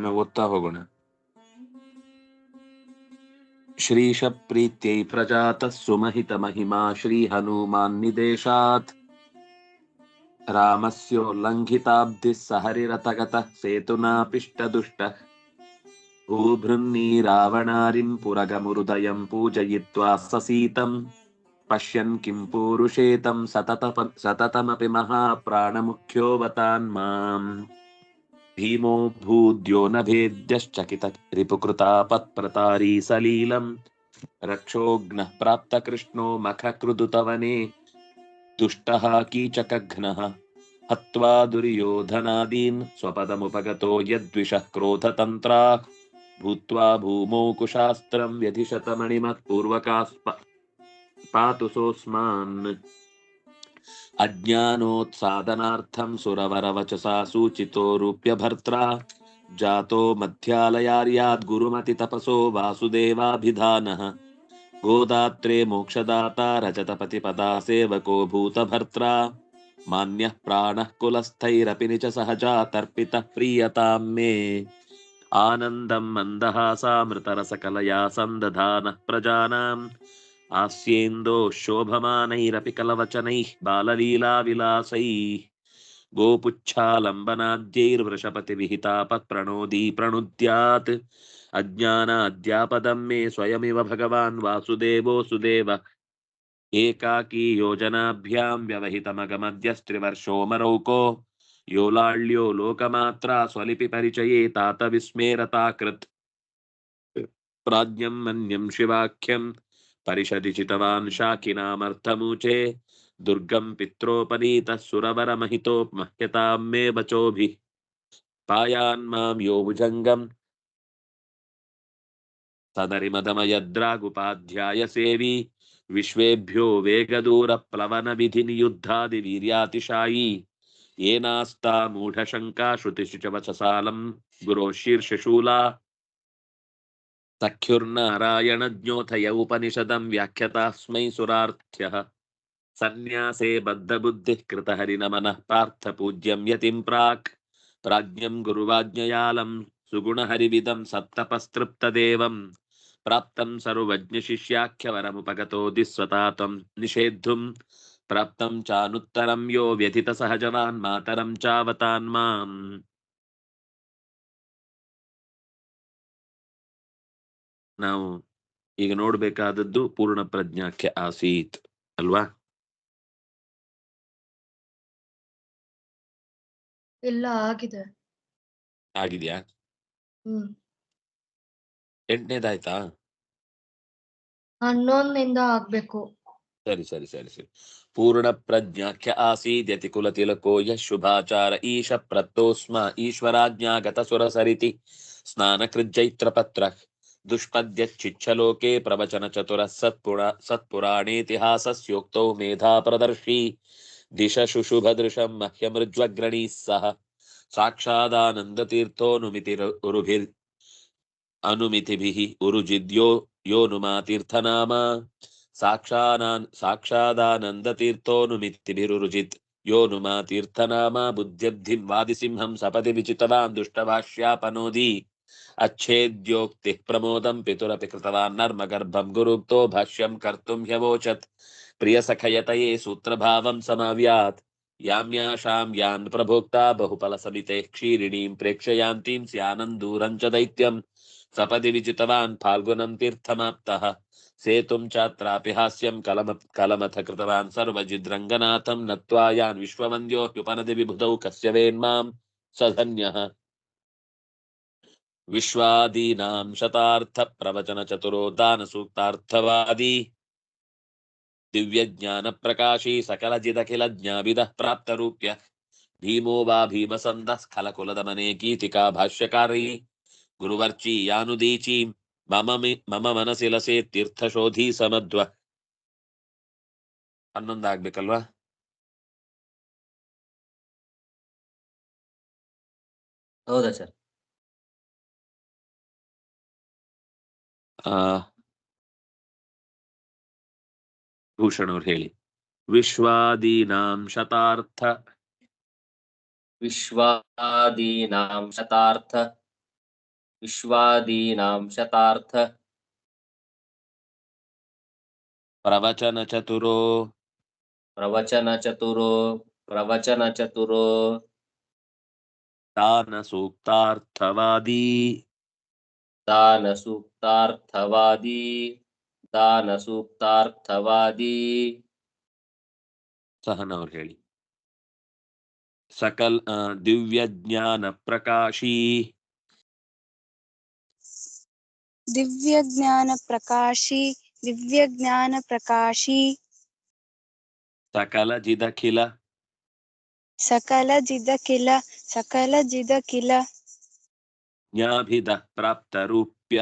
हमें वो तो होगुण श्रीश प्रीत्य प्रजात सुमहित महिमा श्री हनुमान भूम्यवुत्तहुगुण श्रीशप्रीत्यै प्रजातः सुमहितमहिमा श्रीहनुमान्निदेशात्। रामस्योल्लङ्घिताब्धिः सहरिरतगतः सेतुनापिष्टदुष्टः भूभृन्नीरावणारिं पुरगमुरुदयं पूजयित्वा ससीतं पश्यन् किं पूरुषेतं सततप, सततमपि महाप्राणमुख्योऽवतान् माम्। भीमो भूद्यो न भेद्यश्चकित रिपुकृतापत्प्रतारी सलीलम् रक्षोघ्नः प्राप्तकृष्णो मखकृदुतवने। दुष्टः कीचकघ्नः। हत्वा दुर्योधनादीन् स्वपदमुपगतो यद्विषः क्रोधतन्त्राः। भूत्वा भूमौ कुशास्त्रम् व्यधिशतमणिमत्पूर्वकास्प पातु सोऽस्मान्। अज्ञानोत्सादनार्थं सुरवरवचसा सूचितो रूप्यभर्त्रा। जातो मध्यालयार्याद् गुरुमतितपसो वासुदेवाभिधानः। गोदात्रे मोक्षदाता रजतपतिपदा सेवको भूतभर्त्रा। मान्यः प्राणः कुलस्थैरपि निज सहजा तर्पितः प्रीयतां मे। आनन्दं मन्दहासामृतरसकलया सन्दधानः प्रजानाम्। आस्येन्दोः शोभमानैरपि कलवचनैः बाललीलाविलासैः। गोपुच्छालम्बनाद्यैर्वृषपतिविहितापत्प्रणोदी प्रणुद्यात् अज्ञानाद्यापदं मे स्वयमिव भगवान् वासुदेवो सुदेव। एकाकी योजनाभ्यां व्यवहितमगमद्यस्त्रिवर्षो मरौको योलाळ्यो लोकमात्रा स्वलिपिपरिचये तात विस्मेरताकृत् प्राज्ञं मन्यं शिवाख्यं परिषदि चितवान् शाकिनामर्थमूचे। दुर्गं पित्रोपनीतः सुरवरमहितो मह्यतां मे वचोभिः। पायान्मां यो भुजङ्गम् सदरिमदमयद्रागुपाध्याय सेवी विश्वेभ्यो वेगदूरप्लवनविधिनियुद्धादिवीर्यातिशायी। येनास्ता मूढशङ्का श्रुतिशुचवचसालं गुरो शीर्षशूला। सख्युर्नारायणज्ञोथय उपनिषदं व्याख्यतास्मै सुरार्थ्यः। सन्न्यासे बद्धबुद्धिः कृतहरिनमनः पार्थपूज्यं यतिं प्राक्। प्राज्ञं गुरुवाज्ञयालं सुगुणहरिविदं सत्तपस्तृप्तदेवं प्राप्तं सर्वज्ञशिष्याख्यवरमुपगतो दिस्वता त्वं निषेद्धुं प्राप्तं चानुत्तरं यो व्यथितसहजवान् मातरं चावतान् माम्। ನಾವು ಈಗ ನೋಡ್ಬೇಕಾದದ್ದು ಪೂರ್ಣ ಪ್ರಜ್ಞಾಕ್ಕೆ ಆಸೀತ್ ಅಲ್ವಾ? ಎಲ್ಲ ಆಗಿದೆ. ಆಗಿದ್ಯಾ? ಎಂಟನೇದಾಯ್ತಾ? ಹನ್ನೊಂದಿಂದ ಆಗ್ಬೇಕು. ಸರಿ ಸರಿ ಸರಿ ಸರಿ. ಪೂರ್ಣ ಪ್ರಜ್ಞಾಖ್ಯ ಆಸೀದ್ಯತಿ ಕುಲತಿಲಕೋ ಯ ಶುಭಾಚಾರ ಈಶ ಪ್ರತ್ತೋಸ್ಮ ಈಶ್ವರಾಜ್ಞಾಗತ ಸುರಸರಿತಿ ಸ್ನಾನ ಕೃಜೈತ್ರ ಪ್ರವಚನ दुष्पद्यच्छिच्छलोके प्रवचनचतुरः सत्पुरा सत्पुराणेतिहासस्योक्तौ मेधाप्रदर्शी। दिशशुशुभदृशं मह्यमृज्वग्रणीः सह साक्षादानन्दतीर्थोऽनुमितिरुभिर्, अनुमितिभिः उरुजिद्यो यो योऽनुमातीर्थनाम साक्षानान्, साक्षादानन्दतीर्थोऽनुमितिभिरुरुजित् योऽनुमातीर्थनामा बुद्ध्यब्धिं वादिसिंहं सपदि विचितवान् दुष्टभाष्यापनोदि। अच्छेद्योक्तिः प्रमोदं पितुरपि कृतवान् नर्मगर्भं गुरुक्तो भाष्यं कर्तुं ह्यवोचत्। प्रियसखयतये सूत्रभावं समाव्यात्। याम्याशां यान् प्रभोक्ता बहुफलसमितेः क्षीरिणीं प्रेक्षयान्तीं स्यानन्दूरं च दैत्यं। सपदि विजितवान् फाल्गुनं तीर्थमाप्तः। सेतुं चात्रापि हास्यं कलम कलमथ कृतवान् सर्वजिद्रङ्गनाथं नत्वा यान् विश्ववन्द्योऽप्युपनदि विबुधौ कस्य वेन्मां। स धन्यः विश्वादीनां शतार्थप्रवचनचतुरो दानसूक्तार्थवादी दिव्यज्ञानप्रकाशी सकलजिदखिलज्ञाविदः प्राप्तरूप्य भीमो वा भीमसन्दः स्खलकुलदमने गीतिका भाष्यकारी गुरुवर्ची यानुदीची मम मि- मम ಮನಸಿ ಲಸೆ ತೀರ್ಥಶೋಧಿ ಸಮದ್ವ ಹನ್ನೊಂದು ಆಗ್ಬೇಕಲ್ವಾ ಹೌದಾ ಸರ್ ಆ ಭೂಷಣ್ ಅವ್ರು ಹೇಳಿ ವಿಶ್ವಾದೀನಾಂ ಶತಾರ್ಥ ವಿಶ್ವಾದೀನಾಂ ಶತಾರ್ಥ ವಿಶ್ವಾದೀನಾಂ ಶತಾರ್ಥ ಪ್ರವಚನ ಚತುರೋ ಪ್ರವಚನ ಚತುರೋ ಪ್ರವಚನ ಚತುರೋ ದಾನ ಸೂಕ್ತಾರ್ಥವಾದಿ ದಾನ ಸೂಕ್ತಾರ್ಥವಾದಿ ದಾನ ಸೂಕ್ತಾರ್ಥವಾದಿ ಸಹನ ಅವ್ರು ಹೇಳಿ ಸಕಲ್ ಆ, ದಿವ್ಯ ಜ್ಞಾನ ಪ್ರಕಾಶಿ ದಿವ್ಯ ಜ್ಞಾನ ಪ್ರಕಾಶಿ ದಿವ್ಯ ಜ್ಞಾನ ಪ್ರಕಾಶಿ ಸಕಲ ಜಿದಖಿಲ ಸಕಲ ಜಿದ ಕಿಲ ಸಕಲ ಜಿದ ಕಿಲ ಜ್ಞಾಭಿದ ಪ್ರಾಪ್ತ ರೂಪ್ಯ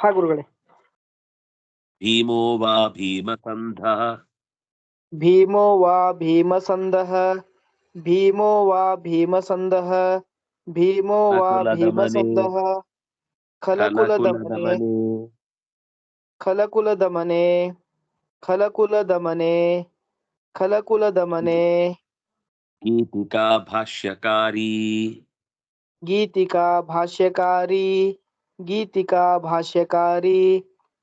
ಹಾ ಗುರುಗಳೇ ಭೀಮೋ ವಾ ಭೀಮಸಂಧ ಭೀಮೋ ವಾ ಭೀಮಸಂದಃ ಭೀಮೋ ವಾ ಭೀಮಸಂದಃ ಭೀಮೋ ವಾ ಭೀಮಸಂದಃ ಖಲಕುಲದಮನೆ ಖಲಕುಲದಮನೆ ಖಲಕುಲದಮನೆ ಖಲಕುಲದಮನೆ ಗೀತಿಕಾ ಭಾಷ್ಯಕಾರಿ ಗೀತಿಕಾ ಭಾಷ್ಯಕಾರಿ ಗೀತಿಕಾ ಭಾಷ್ಯಕಾರಿ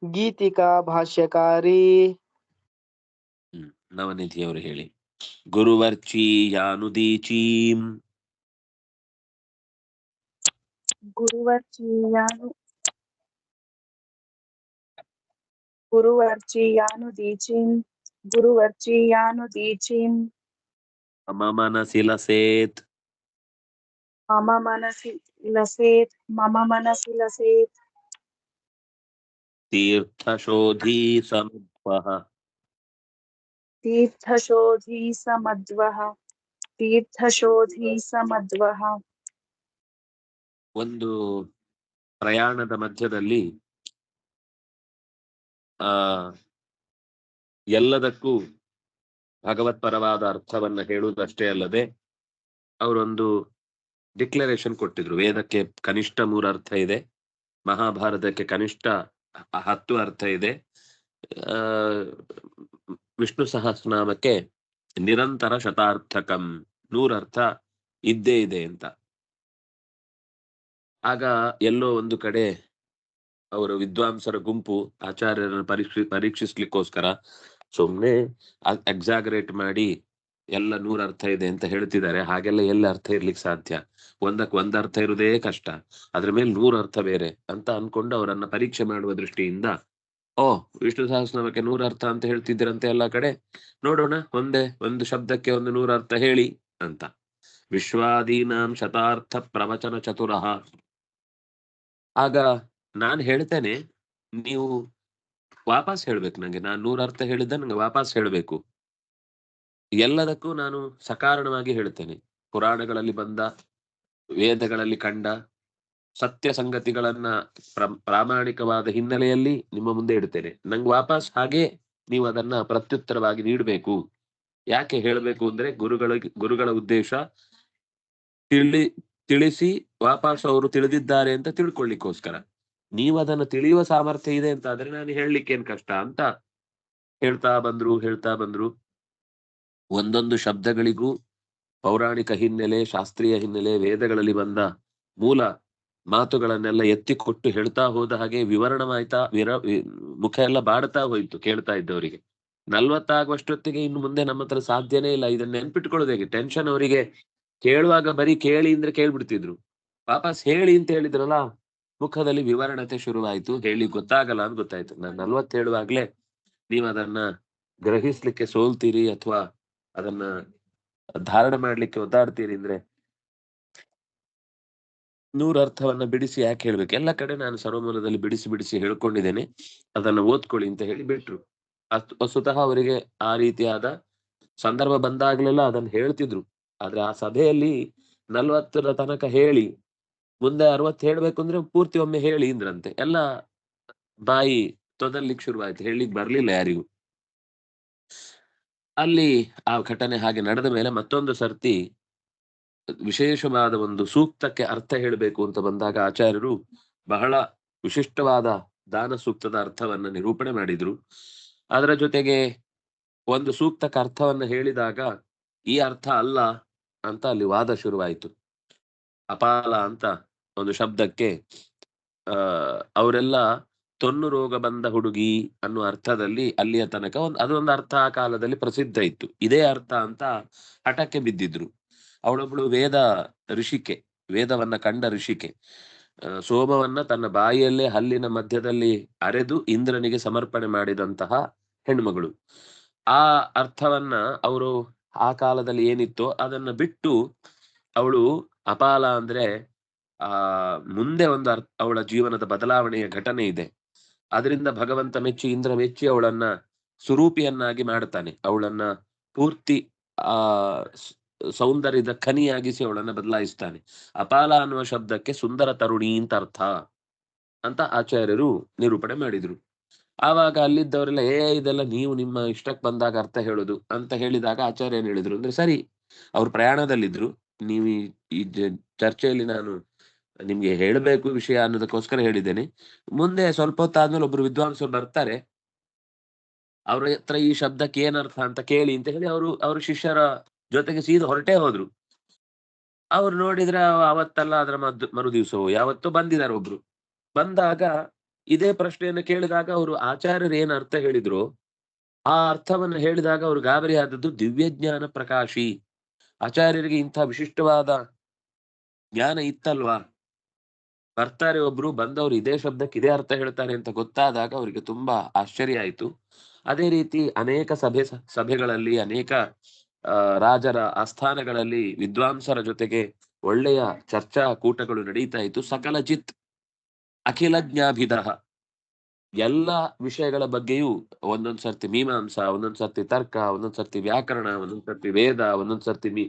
ಗೀತಿಕಾ ಭಾಷ್ಯಕಾರಿ ಹ್ಮ್ ನವನಿಧಿ ಅವರು ಹೇಳಿ ಗುರುವರ್ಚಿ ಯಾನುದೀಚೀಂ ಗುರುವರ್ಚೀಯಾನು ಗುರುವರ್ಚೀಯಾನು ದೀಚಿಂ ಗುರುವರ್ಚೀಯಾನು ದೀಚಿಂ ಮಮ ಮನಸಿ ಲಸೇತ್ ಮಮ ಮನಸಿ ಲಸೇತ್ ಮಮ ಮನಸಿ ಲಸೇತ್ ತೀರ್ಥಶೋಧಿ ಸಮತ್ವಃ ತೀರ್ಥಶೋಧಿ ಸಮದ್ವಃ ತೀರ್ಥಶೋಧಿ ಸಮದ್ವಃ ಒಂದು ಪ್ರಯಾಣದ ಮಧ್ಯದಲ್ಲಿ ಆ ಎಲ್ಲದಕ್ಕೂ ಭಗವತ್ಪರವಾದ ಅರ್ಥವನ್ನ ಹೇಳುವುದಷ್ಟೇ ಅಲ್ಲದೆ ಅವರೊಂದು ಡಿಕ್ಲರೇಷನ್ ಕೊಟ್ಟಿದ್ರು. ವೇದಕ್ಕೆ ಕನಿಷ್ಠ ಮೂರು ಅರ್ಥ ಇದೆ, ಮಹಾಭಾರತಕ್ಕೆ ಕನಿಷ್ಠ ಹತ್ತು ಅರ್ಥ ಇದೆ. ವಿಷ್ಣು ಸಹಸ್ರನಾಮಕ್ಕೆ ನಿರಂತರ ಶತಾರ್ಥಕಂ ನೂರರ್ಥ ಇದ್ದೇ ಇದೆ ಅಂತ. ಆಗ ಎಲ್ಲೋ ಒಂದು ಕಡೆ ಅವರು ವಿದ್ವಾಂಸರ ಗುಂಪು ಆಚಾರ್ಯರನ್ನು ಪರೀಕ್ಷಿ, ಪರೀಕ್ಷಿಸ್ಲಿಕ್ಕೋಸ್ಕರ ಸುಮ್ನೆ ಎಕ್ಸಾಗರೇಟ್ ಮಾಡಿ ಎಲ್ಲ ನೂರ ಅರ್ಥ ಇದೆ ಅಂತ ಹೇಳ್ತಿದ್ದಾರೆ. ಹಾಗೆಲ್ಲ ಎಲ್ಲ ಅರ್ಥ ಇರ್ಲಿಕ್ಕೆ ಸಾಧ್ಯ? ಒಂದಕ್ಕೆ ಒಂದ್ ಅರ್ಥ ಇರುವುದೇ ಕಷ್ಟ. ಅದ್ರ ಮೇಲೆ ನೂರ ಅರ್ಥ ಬೇರೆ ಅಂತ ಅನ್ಕೊಂಡು ಅವರನ್ನ ಪರೀಕ್ಷೆ ಮಾಡುವ ದೃಷ್ಟಿಯಿಂದ, ಓ, ವಿಷ್ಣು ಸಹಸ್ರನಾಮಕ್ಕೆ ನೂರ ಅರ್ಥ ಅಂತ ಹೇಳ್ತಿದ್ದೀರಂತೆ ಎಲ್ಲ ಕಡೆ? ನೋಡೋಣ, ಒಂದೇ ಒಂದು ಶಬ್ದಕ್ಕೆ ಒಂದು ನೂರ ಅರ್ಥ ಹೇಳಿ ಅಂತ. ವಿಶ್ವಾದೀನಾಂ ಶತಾರ್ಥ ಪ್ರವಚನ ಚತುರಹ ಆಗ ನಾನ್ ಹೇಳ್ತೇನೆ, ನೀವು ವಾಪಸ್ ಹೇಳ್ಬೇಕು ನಂಗೆ. ನಾನು ನೂರ ಅರ್ಥ ಹೇಳಿದ್ದ, ನಂಗೆ ವಾಪಸ್ ಹೇಳ್ಬೇಕು. ಎಲ್ಲದಕ್ಕೂ ನಾನು ಸಕಾರಣವಾಗಿ ಹೇಳ್ತೇನೆ ಪುರಾಣಗಳಲ್ಲಿ ಬಂದ, ವೇದಗಳಲ್ಲಿ ಕಂಡ ಸತ್ಯ ಸಂಗತಿಗಳನ್ನ ಪ್ರ- ಪ್ರಾಮಾಣಿಕವಾದ ಹಿನ್ನೆಲೆಯಲ್ಲಿ ನಿಮ್ಮ ಮುಂದೆ ಇಡ್ತೇನೆ ನಂಗೆ ವಾಪಸ್ ಹಾಗೆ ನೀವು ಅದನ್ನ ಪ್ರತ್ಯುತ್ತರವಾಗಿ ನೀಡಬೇಕು. ಯಾಕೆ ಹೇಳಬೇಕು ಅಂದ್ರೆ ಗುರುಗಳ ಗುರುಗಳ ಉದ್ದೇಶ ತಿಳಿ, ತಿಳಿಸಿ ವಾಪಸ್ ಅವರು ತಿಳಿದಿದ್ದಾರೆ ಅಂತ ತಿಳ್ಕೊಳ್ಳಿಕ್ಕೋಸ್ಕರ. ನೀವು ಅದನ್ನು ತಿಳಿಯುವ ಸಾಮರ್ಥ್ಯ ಇದೆ ಅಂತ ಆದ್ರೆ ನಾನು ಹೇಳಲಿಕ್ಕೆ ಏನ್ ಕಷ್ಟ ಅಂತ ಹೇಳ್ತಾ ಬಂದ್ರು ಹೇಳ್ತಾ ಬಂದ್ರು. ಒಂದೊಂದು ಶಬ್ದಗಳಿಗೂ ಪೌರಾಣಿಕ ಹಿನ್ನೆಲೆ, ಶಾಸ್ತ್ರೀಯ ಹಿನ್ನೆಲೆ, ವೇದಗಳಲ್ಲಿ ಬಂದ ಮೂಲ ಮಾತುಗಳನ್ನೆಲ್ಲ ಎತ್ತಿಕೊಟ್ಟು ಹೇಳ್ತಾ ಹೋದ ಹಾಗೆ ವಿವರಣವಾಯ್ತಾ, ವಿರ ಮುಖ ಎಲ್ಲ ಬಾಡ್ತಾ ಹೋಯ್ತು ಕೇಳ್ತಾ ಇದ್ದವರಿಗೆ. ನಲ್ವತ್ತಾಗುವಷ್ಟೊತ್ತಿಗೆ ಇನ್ನು ಮುಂದೆ ನಮ್ಮ ಹತ್ರ ಸಾಧ್ಯನೇ ಇಲ್ಲ. ಇದನ್ನ ನೆನ್ಪಿಟ್ಕೊಳ್ಳೋದು ಹೇಗೆ? ಟೆನ್ಷನ್ ಅವರಿಗೆ ಕೇಳುವಾಗ ಬರೀ ಕೇಳಿ ಅಂದ್ರೆ ಕೇಳ್ಬಿಡ್ತಿದ್ರು. ವಾಪಸ್ ಹೇಳಿ ಅಂತ ಹೇಳಿದ್ರಲ್ಲ, ಮುಖದಲ್ಲಿ ವಿವರಣತೆ ಶುರುವಾಯ್ತು. ಹೇಳಿ ಗೊತ್ತಾಗಲ್ಲ ಅಂತ ಗೊತ್ತಾಯ್ತು. ನಾನು ನಲ್ವತ್ತು ನೀವ್ ನೀವು ಅದನ್ನ ಗ್ರಹಿಸ್ಲಿಕ್ಕೆ ಸೋಲ್ತೀರಿ ಅಥವಾ ಅದನ್ನ ಧಾರಣೆ ಮಾಡ್ಲಿಕ್ಕೆ ಒದ್ದಾಡ್ತೀರಿ ಅಂದ್ರೆ ನೂರ ಅರ್ಥವನ್ನ ಬಿಡಿಸಿ ಯಾಕೆ ಹೇಳ್ಬೇಕು? ಎಲ್ಲ ಕಡೆ ನಾನು ಸರ್ವಮೂಲದಲ್ಲಿ ಬಿಡಿಸಿ ಬಿಡಿಸಿ ಹೇಳ್ಕೊಂಡಿದ್ದೇನೆ. ಅದನ್ನ ಓದ್ಕೊಳ್ಳಿ ಅಂತ ಹೇಳಿ ಬಿಟ್ರು. ಸ್ವತಃ ಅವರಿಗೆ ಆ ರೀತಿಯಾದ ಸಂದರ್ಭ ಬಂದಾಗ್ಲೆಲ್ಲ ಅದನ್ನ ಹೇಳ್ತಿದ್ರು. ಆದ್ರೆ ಆ ಸಭೆಯಲ್ಲಿ ನಲ್ವತ್ತರ ತನಕ ಹೇಳಿ, ಮುಂದೆ ಅರವತ್ತು ಹೇಳ್ಬೇಕು ಅಂದ್ರೆ ಪೂರ್ತಿ ಒಮ್ಮೆ ಹೇಳಿ ಇಂದ್ರಂತೆ ಎಲ್ಲ ಬಾಯಿ ತೊದಲಿಕ್ ಶುರುವಾಯ್ತು. ಹೇಳಿಕ್ ಬರ್ಲಿಲ್ಲ ಯಾರಿಗೂ. ಅಲ್ಲಿ ಆ ಘಟನೆ ಹಾಗೆ ನಡೆದ ಮೇಲೆ ಮತ್ತೊಂದು ಸರ್ತಿ ವಿಶೇಷವಾದ ಒಂದು ಸೂಕ್ತಕ್ಕೆ ಅರ್ಥ ಹೇಳಬೇಕು ಅಂತ ಬಂದಾಗ ಆಚಾರ್ಯರು ಬಹಳ ವಿಶಿಷ್ಟವಾದ ದಾನ ಸೂಕ್ತದ ಅರ್ಥವನ್ನ ನಿರೂಪಣೆ ಮಾಡಿದ್ರು. ಅದರ ಜೊತೆಗೆ ಒಂದು ಸೂಕ್ತಕ್ಕೆ ಅರ್ಥವನ್ನ ಹೇಳಿದಾಗ ಈ ಅರ್ಥ ಅಲ್ಲ ಅಂತ ಅಲ್ಲಿ ವಾದ ಶುರುವಾಯಿತು. ಅಪಾಲ ಅಂತ ಒಂದು ಶಬ್ದಕ್ಕೆ ಅವರೆಲ್ಲ ತೊನ್ನು ರೋಗ ಬಂದ ಹುಡುಗಿ ಅನ್ನುವ ಅರ್ಥದಲ್ಲಿ ಅಲ್ಲಿಯ ತನಕ ಒಂದು ಅದೊಂದು ಅರ್ಥ ಆ ಕಾಲದಲ್ಲಿ ಪ್ರಸಿದ್ಧ ಇತ್ತು. ಇದೇ ಅರ್ಥ ಅಂತ ಹಠಕ್ಕೆ ಬಿದ್ದಿದ್ರು. ಅವಳೊಬ್ಳು ವೇದ ಋಷಿಕೆ, ವೇದವನ್ನ ಕಂಡ ಋಷಿಕೆ. ಸೋಮವನ್ನ ತನ್ನ ಬಾಯಿಯಲ್ಲೇ ಹಲ್ಲಿನ ಮಧ್ಯದಲ್ಲಿ ಅರೆದು ಇಂದ್ರನಿಗೆ ಸಮರ್ಪಣೆ ಮಾಡಿದಂತಹ ಹೆಣ್ಮಗಳು. ಆ ಅರ್ಥವನ್ನ ಅವರು ಆ ಕಾಲದಲ್ಲಿ ಏನಿತ್ತೋ ಅದನ್ನ ಬಿಟ್ಟು ಅವಳು ಅಪಾಲ ಅಂದ್ರೆ, ಆ, ಮುಂದೆ ಒಂದು ಅರ್ಥ ಅವಳ ಜೀವನದ ಬದಲಾವಣೆಯ ಘಟನೆ ಇದೆ. ಅದರಿಂದ ಭಗವಂತ ಮೆಚ್ಚಿ, ಇಂದ್ರ ಮೆಚ್ಚಿ ಅವಳನ್ನ ಸುರೂಪಿಯನ್ನಾಗಿ ಮಾಡ್ತಾನೆ ಅವಳನ್ನ ಪೂರ್ತಿ, ಆ ಸೌಂದರ್ಯದ ಖನಿಯಾಗಿಸಿ ಅವಳನ್ನ ಬದಲಾಯಿಸ್ತಾನೆ. ಅಪಾಲ ಅನ್ನುವ ಶಬ್ದಕ್ಕೆ ಸುಂದರ ತರುಣಿ ಅಂತ ಅರ್ಥ ಅಂತ ಆಚಾರ್ಯರು ನಿರೂಪಣೆ ಮಾಡಿದ್ರು. ಆವಾಗ ಅಲ್ಲಿದ್ದವರೆಲ್ಲ, ಏ, ಇದೆಲ್ಲ ನೀವು ನಿಮ್ಮ ಇಷ್ಟಕ್ಕೆ ಬಂದಾಗ ಅರ್ಥ ಹೇಳೋದು ಅಂತ ಹೇಳಿದಾಗ ಆಚಾರ್ಯ ಹೇಳಿದ್ರು. ಅಂದ್ರೆ ಸರಿ, ಅವ್ರು ಪ್ರಯಾಣದಲ್ಲಿದ್ರು. ನೀವು ಈ- ಚರ್ಚೆಯಲ್ಲಿ ನಾನು ನಿಮ್ಗೆ ಹೇಳಬೇಕು ವಿಷಯ ಅನ್ನೋದಕ್ಕೋಸ್ಕರ ಹೇಳಿದ್ದೇನೆ. ಮುಂದೆ ಸ್ವಲ್ಪ ಹೊತ್ತಾದ್ಮೇಲೆ ಒಬ್ರು ವಿದ್ವಾಂಸರು ಬರ್ತಾರೆ. ಅವ್ರ ಹತ್ರ ಈ ಶಬ್ದಕ್ಕೆ ಏನರ್ಥ ಅಂತ ಕೇಳಿ ಅಂತ ಹೇಳಿ ಅವರು, ಅವ್ರ ಶಿಷ್ಯರ ಜೊತೆಗೆ ಸೀದಾ ಹೊರಟೇ ಹೋದ್ರು. ಅವ್ರು ನೋಡಿದ್ರೆ ಅವ- ಅವತ್ತಲ್ಲ ಅದರ ಮದ್ದು ಮರು ದಿವಸವೋ ಯಾವತ್ತೋ ಬಂದಿದ್ದಾರೆ ಒಬ್ರು. ಬಂದಾಗ ಇದೇ ಪ್ರಶ್ನೆಯನ್ನು ಕೇಳಿದಾಗ ಅವರು ಆಚಾರ್ಯರು ಏನ್ ಅರ್ಥ ಹೇಳಿದ್ರು? ಆ ಅರ್ಥವನ್ನ ಹೇಳಿದಾಗ ಅವರು ಗಾಬರಿ ಆದದ್ದು ದಿವ್ಯಜ್ಞಾನ ಪ್ರಕಾಶಿ. ಆಚಾರ್ಯರಿಗೆ ಇಂಥ ವಿಶಿಷ್ಟವಾದ ಜ್ಞಾನ ಇತ್ತಲ್ವಾ? ಬರ್ತಾರೆ ಒಬ್ರು, ಬಂದವರು ಇದೇ ಶಬ್ದಕ್ಕೆ ಇದೇ ಅರ್ಥ ಹೇಳ್ತಾರೆ ಅಂತ ಗೊತ್ತಾದಾಗ ಅವರಿಗೆ ತುಂಬಾ ಆಶ್ಚರ್ಯ ಆಯ್ತು. ಅದೇ ರೀತಿ ಅನೇಕ ಸಭೆ ಸಭೆಗಳಲ್ಲಿ ಅನೇಕ ರಾಜರ ಆಸ್ಥಾನಗಳಲ್ಲಿ ವಿದ್ವಾಂಸರ ಜೊತೆಗೆ ಒಳ್ಳೆಯ ಚರ್ಚಾ ಕೂಟಗಳು ನಡೀತಾ ಇತ್ತು. ಸಕಲ ಚಿತ್ ಎಲ್ಲ ವಿಷಯಗಳ ಬಗ್ಗೆಯೂ ಒಂದೊಂದ್ ಮೀಮಾಂಸ ಒಂದೊಂದ್ ಸರ್ತಿ ತರ್ಕ ಒಂದೊಂದ್ ಸರ್ತಿ ವ್ಯಾಕರಣ ಒಂದೊಂದ್ ಸರ್ತಿ ವೇದ ಒಂದೊಂದ್ ಸರ್ತಿ ಮಿ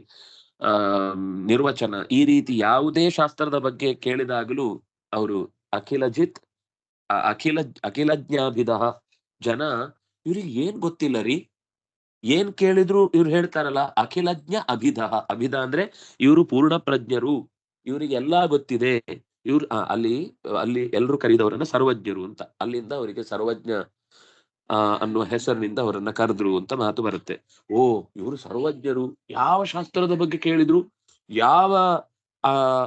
ನಿರ್ವಚನ. ಈ ರೀತಿ ಯಾವುದೇ ಶಾಸ್ತ್ರದ ಬಗ್ಗೆ ಕೇಳಿದಾಗಲೂ ಅವರು ಅಖಿಲಜಿತ್ ಅಖಿಲ ಅಖಿಲಜ್ಞಾಭಿದ ಜನ ಇವ್ರಿಗೆ ಏನ್ ಗೊತ್ತಿಲ್ಲ ರೀ? ಏನ್ ಕೇಳಿದ್ರು ಇವ್ರು ಹೇಳ್ತಾರಲ್ಲ, ಅಖಿಲಜ್ಞ ಅಭಿಧ ಅಭಿಧ ಅಂದ್ರೆ ಇವರು ಪೂರ್ಣ ಪ್ರಜ್ಞರು. ಇವರಿಗೆ ಎಲ್ಲಾ ಗೊತ್ತಿದೆ. ಇವ್ರು ಅಲ್ಲಿ ಅಲ್ಲಿ ಎಲ್ರು ಕರೀದವರನ್ನ ಸರ್ವಜ್ಞರು ಅಂತ. ಅಲ್ಲಿಂದ ಅವರಿಗೆ ಸರ್ವಜ್ಞ ಆ, ಅನ್ನುವ ಹೆಸರಿನಿಂದ ಅವರನ್ನ ಕರೆದ್ರು ಅಂತ ಮಾತು ಬರುತ್ತೆ. ಓ, ಇವರು ಸರ್ವಜ್ಞರು ಯಾವ ಶಾಸ್ತ್ರದ ಬಗ್ಗೆ ಕೇಳಿದ್ರು? ಯಾವ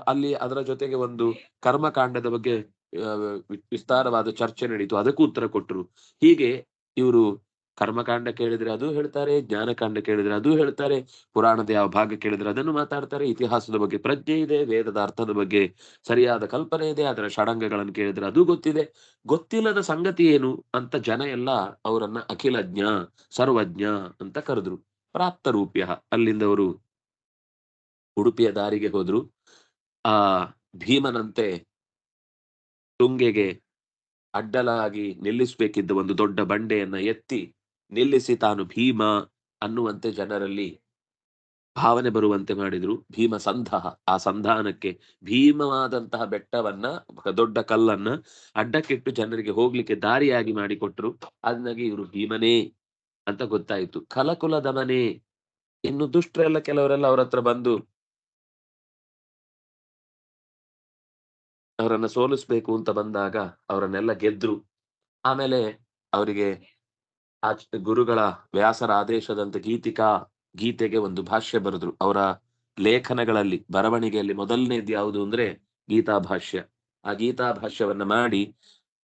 ಅಲ್ಲಿ ಅದರ ಜೊತೆಗೆ ಒಂದು ಕರ್ಮಕಾಂಡದ ಬಗ್ಗೆ ವಿಸ್ತಾರವಾದ ಚರ್ಚೆ ನಡೀತು, ಅದಕ್ಕೂ ಉತ್ತರ ಕೊಟ್ಟರು ಹೀಗೆ ಇವರು ಕರ್ಮಕಾಂಡ ಕೇಳಿದ್ರೆ ಅದು ಹೇಳ್ತಾರೆ, ಜ್ಞಾನಕಾಂಡ ಕೇಳಿದ್ರೆ ಅದು ಹೇಳ್ತಾರೆ, ಪುರಾಣದ ಯಾವ ಭಾಗ ಕೇಳಿದ್ರೆ ಅದನ್ನು ಮಾತಾಡ್ತಾರೆ, ಇತಿಹಾಸದ ಬಗ್ಗೆ ಪ್ರಜ್ಞೆ ಇದೆ, ವೇದದ ಅರ್ಥದ ಬಗ್ಗೆ ಸರಿಯಾದ ಕಲ್ಪನೆ ಇದೆ, ಅದರ ಷಡಂಗಗಳನ್ನು ಕೇಳಿದ್ರೆ ಅದು ಗೊತ್ತಿದೆ. ಗೊತ್ತಿಲ್ಲದ ಸಂಗತಿ ಏನು ಅಂತ ಜನ ಎಲ್ಲ ಅವರನ್ನ ಅಖಿಲಜ್ಞ ಸರ್ವಜ್ಞ ಅಂತ ಕರೆದ್ರು. ಪ್ರಾಪ್ತರೂಪ್ಯ ಅಲ್ಲಿಂದ ಅವರು ಉಡುಪಿಯ ದಾರಿಗೆ ಹೋದ್ರು. ಆ ಭೀಮನಂತೆ ತುಂಗೆಗೆ ಅಡ್ಡಲಾಗಿ ನಿಲ್ಲಿಸಬೇಕಿದ್ದ ಒಂದು ದೊಡ್ಡ ಬಂಡೆಯನ್ನ ಎತ್ತಿ ನಿಲ್ಲಿಸಿ ತಾನು ಭೀಮ ಅನ್ನುವಂತೆ ಜನರಲ್ಲಿ ಭಾವನೆ ಬರುವಂತೆ ಮಾಡಿದ್ರು. ಭೀಮ ಸಂಧಾಹ ಆ ಸಂಧಾನಕ್ಕೆ ಭೀಮವಾದಂತಹ ಬೆಟ್ಟವನ್ನ, ದೊಡ್ಡ ಕಲ್ಲನ್ನ ಅಡ್ಡಕ್ಕಿಟ್ಟು ಜನರಿಗೆ ಹೋಗ್ಲಿಕ್ಕೆ ದಾರಿಯಾಗಿ ಮಾಡಿಕೊಟ್ರು. ಅದನ್ನಾಗಿ ಇವರು ಭೀಮನೇ ಅಂತ ಗೊತ್ತಾಯ್ತು. ಕಲಕುಲ ದಮನೆ. ಇನ್ನು ದುಷ್ಟರೆಲ್ಲ ಕೆಲವರೆಲ್ಲ ಅವ್ರ ಹತ್ರ ಬಂದು ಅವರನ್ನ ಸೋಲಿಸ್ಬೇಕು ಅಂತ ಬಂದಾಗ ಅವರನ್ನೆಲ್ಲ ಗೆದ್ರು. ಆಮೇಲೆ ಅವರಿಗೆ ಆ ಗುರುಗಳ ವ್ಯಾಸರ ಆದೇಶದಂತೆ ಗೀತಿಕಾ ಗೀತೆಗೆ ಒಂದು ಭಾಷ್ಯ ಬರೆದ್ರು. ಅವರ ಲೇಖನಗಳಲ್ಲಿ, ಬರವಣಿಗೆಯಲ್ಲಿ ಮೊದಲನೇದು ಯಾವುದು ಅಂದ್ರೆ ಗೀತಾ ಭಾಷ್ಯ ಆ ಗೀತಾ ಭಾಷ್ಯವನ್ನ ಮಾಡಿ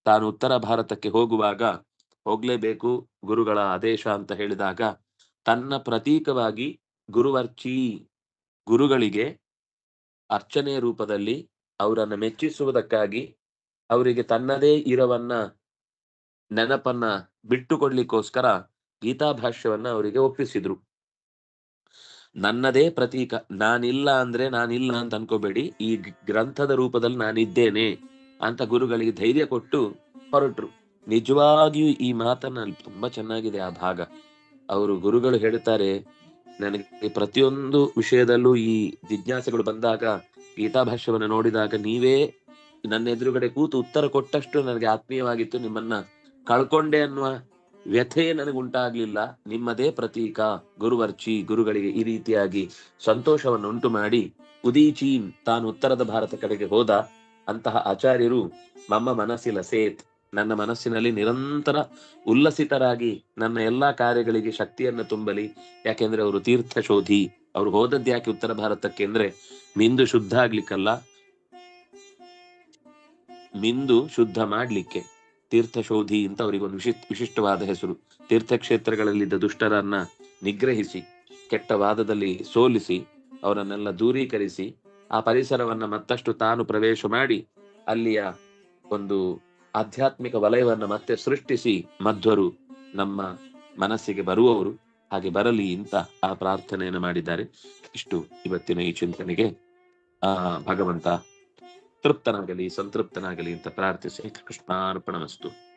ತಾನು ಉತ್ತರ ಭಾರತಕ್ಕೆ ಹೋಗುವಾಗ ಹೋಗ್ಲೇಬೇಕು ಗುರುಗಳ ಆದೇಶ ಅಂತ ಹೇಳಿದಾಗ ತನ್ನ ಪ್ರತೀಕವಾಗಿ ಗುರುವರ್ಚಿ ಗುರುಗಳಿಗೆ ಅರ್ಚನೆ ರೂಪದಲ್ಲಿ ಅವರನ್ನು ಮೆಚ್ಚಿಸುವುದಕ್ಕಾಗಿ ಅವರಿಗೆ ತನ್ನದೇ ಇರವನ್ನ ನೆನಪನ್ನ ಬಿಟ್ಟುಕೊಡ್ಲಿಕ್ಕೋಸ್ಕರ ಗೀತಾಭಾಷ್ಯವನ್ನ ಅವರಿಗೆ ಒಪ್ಪಿಸಿದ್ರು. ನನ್ನದೇ ಪ್ರತೀಕ. ನಾನಿಲ್ಲ ಅಂದ್ರೆ ನಾನಿಲ್ಲ ಅಂತ ಅನ್ಕೋಬೇಡಿ. ಈ ಗ್ರಂಥದ ರೂಪದಲ್ಲಿ ನಾನಿದ್ದೇನೆ ಅಂತ ಗುರುಗಳಿಗೆ ಧೈರ್ಯ ಕೊಟ್ಟು ಹೊರಟ್ರು. ನಿಜವಾಗಿಯೂ ಈ ಮಾತನ್ನ ತುಂಬಾ ಚೆನ್ನಾಗಿದೆ ಆ ಭಾಗ. ಅವರು ಗುರುಗಳು ಹೇಳ್ತಾರೆ ನನಗೆ ಪ್ರತಿಯೊಂದು ವಿಷಯದಲ್ಲೂ ಈ ಜಿಜ್ಞಾಸೆಗಳು ಬಂದಾಗ, ಗೀತಾಭಾಷ್ಯವನ್ನು ನೋಡಿದಾಗ ನೀವೇ ನನ್ನ ಎದುರುಗಡೆ ಕೂತು ಉತ್ತರ ಕೊಟ್ಟಷ್ಟು ನನಗೆ ಆತ್ಮೀಯವಾಗಿತ್ತು ನಿಮ್ಮನ್ನ ಕಳ್ಕೊಂಡೆ ಅನ್ನುವ ವ್ಯಥೆಯೇ ನನಗುಂಟಾಗ್ಲಿಲ್ಲ. ನಿಮ್ಮದೇ ಪ್ರತೀಕ. ಗುರುವರ್ಚಿ, ಗುರುಗಳಿಗೆ ಈ ರೀತಿಯಾಗಿ ಸಂತೋಷವನ್ನು ಉಂಟು ಮಾಡಿ ಉದೀಚೀನ್ ತಾನು ಉತ್ತರದ ಭಾರತ ಕಡೆಗೆ ಹೋದ ಅಂತಹ ಆಚಾರ್ಯರು ಮಮ್ಮ ಮನಸ್ಸಿ ಲಸೇತ್ ನನ್ನ ಮನಸ್ಸಿನಲ್ಲಿ ನಿರಂತರ ಉಲ್ಲಸಿತರಾಗಿ ನನ್ನ ಎಲ್ಲಾ ಕಾರ್ಯಗಳಿಗೆ ಶಕ್ತಿಯನ್ನು ತುಂಬಲಿ. ಯಾಕೆಂದ್ರೆ ಅವರು ತೀರ್ಥ ಶೋಧಿ ಅವ್ರು ಹೋದದ್ದು ಯಾಕೆ ಉತ್ತರ ಭಾರತಕ್ಕೆ ಅಂದ್ರೆ ಮಿಂದು ಶುದ್ಧ ಆಗ್ಲಿಕ್ಕಲ್ಲ. ಮಿಂದು ಶುದ್ಧ ಮಾಡ್ಲಿಕ್ಕೆ. ತೀರ್ಥಶೋಧಿ ಅಂತ ಅವರಿಗೊಂದು ವಿಶಿಷ್ಟ, ವಿಶಿಷ್ಟವಾದ ಹೆಸರು. ತೀರ್ಥಕ್ಷೇತ್ರಗಳಲ್ಲಿದ್ದ ದುಷ್ಟರನ್ನ ನಿಗ್ರಹಿಸಿ ಕೆಟ್ಟ ವಾದದಲ್ಲಿ ಸೋಲಿಸಿ, ಅವರನ್ನೆಲ್ಲ ದೂರೀಕರಿಸಿ, ಆ ಪರಿಸರವನ್ನ ಮತ್ತಷ್ಟು ತಾನು ಪ್ರವೇಶ ಮಾಡಿ, ಅಲ್ಲಿಯ ಒಂದು ಆಧ್ಯಾತ್ಮಿಕ ವಲಯವನ್ನ ಮತ್ತೆ ಸೃಷ್ಟಿಸಿ ಮಧ್ವರು ನಮ್ಮ ಮನಸ್ಸಿಗೆ ಬರುವವರು, ಹಾಗೆ ಬರಲಿ ಅಂತ ಆ ಪ್ರಾರ್ಥನೆಯನ್ನು ಮಾಡಿದ್ದಾರೆ. ಇಷ್ಟು ಇವತ್ತಿನ ಈ ಚಿಂತನೆಗೆ, ಆ ಭಗವಂತ ತೃಪ್ತನಾಗಲಿ ಸಂತೃಪ್ತನಾಗಲಿ ಅಂತ ಪ್ರಾರ್ಥಿಸಿ ಕೃಷ್ಣಾರ್ಪಣಮಸ್ತು